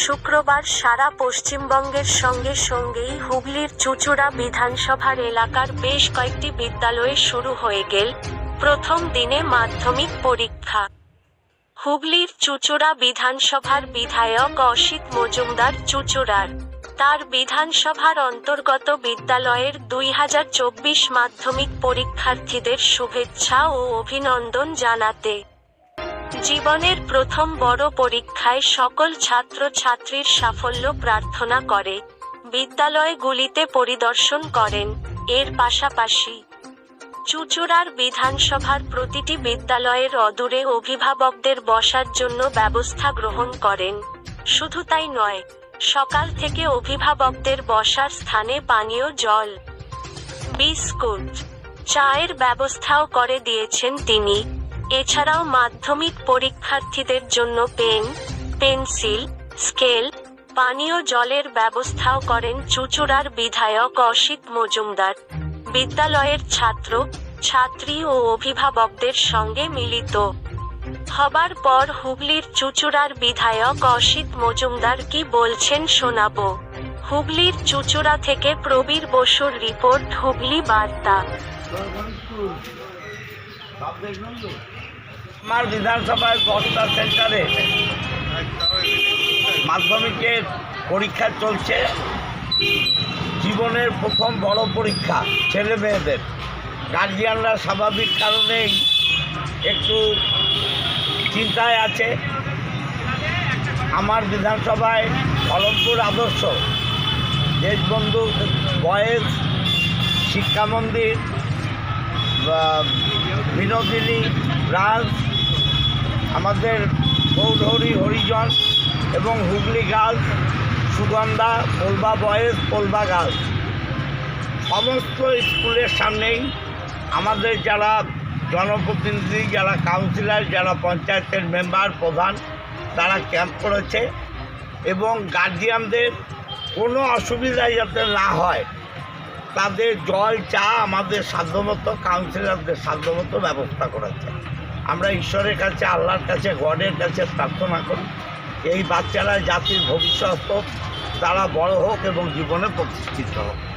শুক্রবার সারা পশ্চিমবঙ্গের সঙ্গে সঙ্গেই হুগলির চুচুড়া বিধানসভার এলাকার বেশ কয়েকটি বিদ্যালয়ে শুরু হয়ে গেল প্রথম দিনে মাধ্যমিক পরীক্ষা। হুগলির চুচুড়া বিধানসভার বিধায়ক অসিত মজুমদার চুচুড়ার। তার বিধানসভার অন্তর্গত বিদ্যালয়ের দুই হাজার চব্বিশ মাধ্যমিক পরীক্ষার্থীদের শুভেচ্ছা ও অভিনন্দন জানাতে জীবনের প্রথম বড় পরীক্ষায় সকল ছাত্র ছাত্রীর সাফল্য প্রার্থনা করে, বিদ্যালয়গুলিতে পরিদর্শন করেন। এর পাশাপাশি চুচুড়ার বিধানসভার প্রতিটি বিদ্যালয়ের অদূরে অভিভাবকদের বসার জন্য ব্যবস্থা গ্রহণ করেন। শুধু তাই নয়, সকাল থেকে অভিভাবকদের বসার স্থানে পানীয় জল, বিস্কুট, চায়ের ব্যবস্থাও করে দিয়েছেন তিনি। এছাড়াও মাধ্যমিক পরীক্ষার্থীদের জন্য পেন, পেন্সিল, স্কেল, পানীয় জলের ব্যবস্থাও করেন চুচুড়ার বিধায়ক অসিত মজুমদার। বিদ্যালয়ের ছাত্র, ছাত্রী ও অভিভাবকদের সঙ্গে মিলিত। হবার পর হুগলির চুচুড়ার বিধায়ক অসিত মজুমদার কি বলছেন শোনাবো। হুগলির চুচুড়া থেকে প্রবীর বসুর রিপোর্ট, হুগলি বার্তা। আমার বিধানসভার দশটা সেন্টারে মাধ্যমিকের পরীক্ষা চলছে। জীবনের প্রথম বড় পরীক্ষা, ছেলে মেয়েদের। গার্জিয়ানরা স্বাভাবিক কারণেই একটু চিন্তায় আছে। আমার বিধানসভায় কলমপুর আদর্শ, দেশবন্ধু বয়েজ শিক্ষা মন্দির, বা বিনোদিনী, রাজ, আমাদের চৌধুরী হরিজন এবং Hooghly girls, Sugandha, Polba boys, Polba girls. সমস্ত স্কুলের সামনেই আমাদের যারা জনপ্রতিনিধি, যারা কাউন্সিলর, যারা পঞ্চায়েতের মেম্বার, প্রধান, তারা ক্যাম্প করেছে এবং গার্জিয়ানদের কোনো অসুবিধা যাতে না হয় তাদের জল, চা আমাদের সাধ্যমতো কাউন্সিলরদের সাধ্যমতো ব্যবস্থা করেছে। আমরা ঈশ্বরের কাছে, আল্লাহর কাছে, গডের কাছে প্রার্থনা করি, এই বাচ্চারা জাতির ভবিষ্যৎ হোক, তারা বড় হোক এবং জীবনে প্রতিষ্ঠিত হোক।